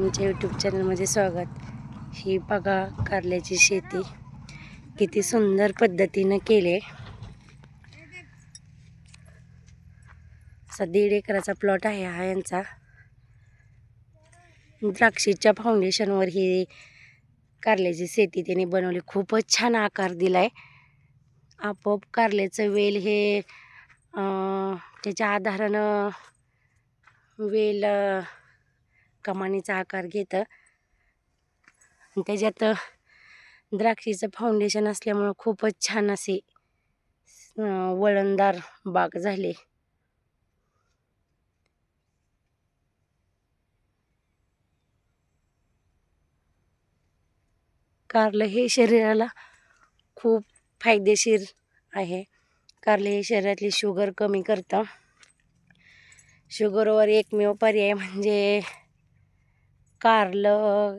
आमच्या यूट्यूब चॅनलमध्ये स्वागत. ही बघा कारल्याची शेती. किती सुंदर पद्धतीनं केले. असा दीड एकराचा प्लॉट आहे हा यांचा. द्राक्षीच्या फाउंडेशनवर ही कारल्याची शेती त्यांनी बनवली. खूपच छान आकार दिलाय. आपोआप कारल्याचं वेल हे त्याच्या आधारानं वेल कमानीचा आकार घेतं. आणि त्याच्यात द्राक्षीचं फाउंडेशन असल्यामुळं खूपच छान असे वळणदार बाग झाले. कारलं हे शरीराला खूप फायदेशीर आहे. कारले हे शरीरातली शुगर कमी करतं. शुगरवर एकमेव पर्याय म्हणजे कारलं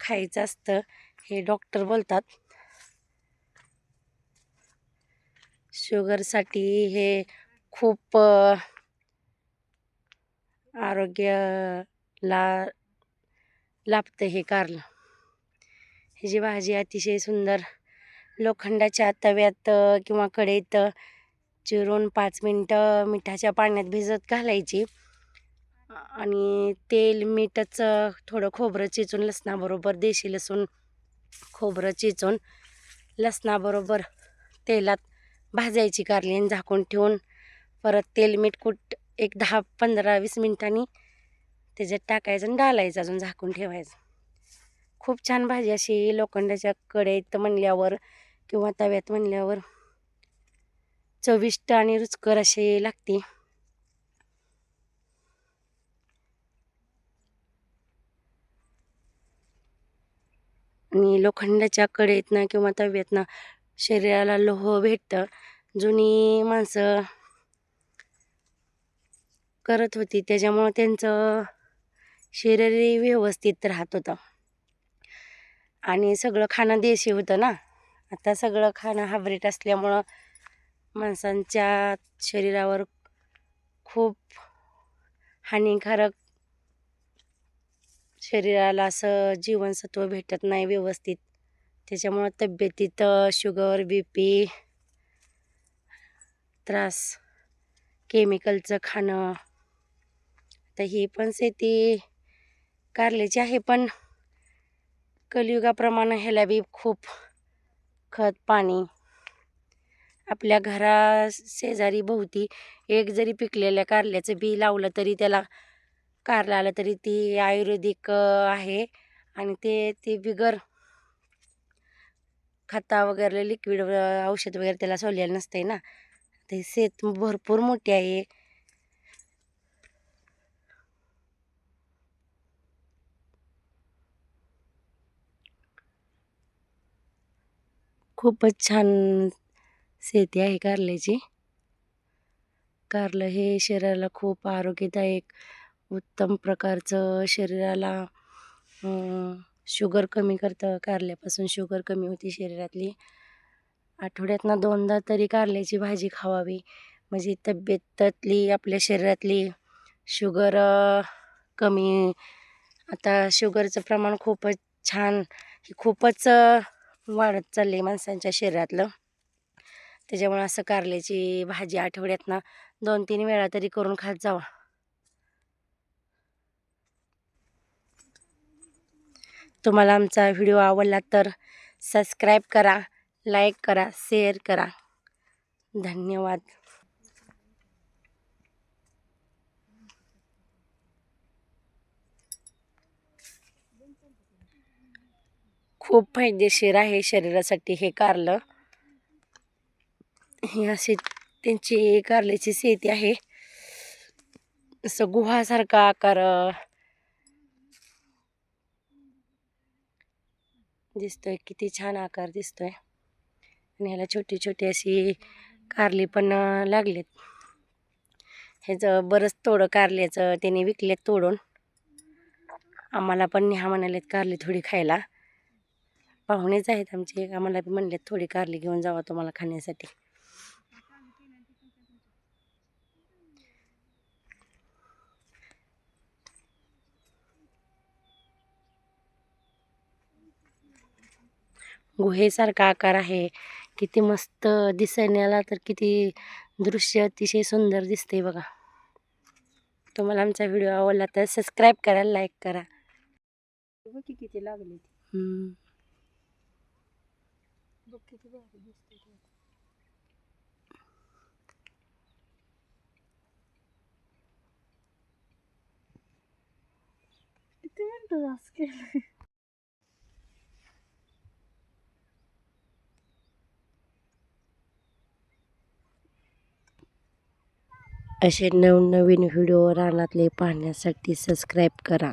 खायचं असतं हे डॉक्टर बोलतात. शुगरसाठी हे खूप अ, आरोग्याला लाभतं हे कारलं. ह्याची भाजी अतिशय सुंदर लोखंडाच्या तव्यात किंवा कढईत चिरून पाच मिनटं मिठाच्या पाण्यात भिजत घालायची. आणि तेल मीठचं थोडं खोबरं चिचून लसणाबरोबर देशी लसूण खोबरं चिचून लसणाबरोबर तेलात भाजायची कारली आणि झाकून ठेवून परत तेल मीठ कुट एक दहा पंधरा वीस मिनिटांनी त्याच्यात टाकायचं आणि डालायचं अजून झाकून ठेवायचं. खूप छान भाजी अशी लोखंडाच्या कढईत म्हणल्यावर किंवा तव्यात म्हणल्यावर चविष्ट आणि रुचकर अशी लागते. आणि लोखंडाच्या कडेतनं किंवा तव्यातनं शरीराला लोह भेटतं. जुनी माणसं करत होती त्याच्यामुळं त्यांचं शरीरही व्यवस्थित राहत होतं. आणि सगळं खाणं देशी होतं ना. आता सगळं खाणं हायब्रिड असल्यामुळं माणसांच्या शरीरावर खूप हानिकारक शरीराला असं जीवनसत्व भेटत नाही व्यवस्थित. त्याच्यामुळं तब्येतीत शुगर बी पी त्रास केमिकलचं खाणं. तर ही पण शेती कारल्याची आहे पण कलियुगाप्रमाणे ह्याला बी खूप खत पाणी आपल्या घरा शेजारी भोवती एक जरी पिकलेल्या कारल्याचं बी लावलं तरी त्याला कारलं आलं तरी ती आयुर्वेदिक आहे. आणि ते ती बिगर खता वगैरे लिक्विड औषध वगैरे त्याला सोडलेलं नसतंय ना. ते शेत भरपूर मोठी आहे. खूपच छान शेती आहे कारल्याची. कारलं हे शरीराला खूप आरोग्यदायक उत्तम प्रकारचं शरीराला शुगर कमी करतं कारल्यापासून शुगर कमी होती शरीरातली. आठवड्यातनं दोनदा तरी कारल्याची भाजी खावावी. म्हणजे तब्येतातली आपल्या शरीरातली शुगर कमी. आता शुगरचं प्रमाण खूपच छान हे खूपच वाढत वाढत चालले माणसांच्या शरीरातलं. त्याच्यामुळे असं कारल्याची भाजी आठवड्यातनं दोन तीन वेळा तरी करून खात जावा. तुम्हाला आमचा व्हिडिओ आवडला तर सबस्क्राईब करा लाईक करा शेअर करा. धन्यवाद. खूप फायदेशीर आहे शरीरासाठी हे कारलं. हे असे त्यांची कारल्याची शेती आहे. असं गुहासारखा आकार दिसतोय किती छान आकार दिसतोय. आणि ह्याला छोटी छोटी अशी कारली पण अ, लागलीत. ह्याचं बरंच तोडं कारल्याचं त्याने विकलेत तोडून. आम्हाला पण ह्या म्हणालेत कारली थोडी खायला. पाहुणेच आहेत आमचे आम्हाला म्हणलेत थोडी कारली घेऊन जावा तुम्हाला खाण्यासाठी. गुहेसारखा आकार आहे. किती मस्त दिसण्याला तर किती दृश्य अतिशय सुंदर दिसते बघा. तुम्हाला आमचा व्हिडिओ आवडला तर सबस्क्राईब करा लाईक करा. किती लागले. किती मिनिटं असे नवनवीन व्हिडिओ रानातले पाहण्यासाठी सबस्क्राईब करा.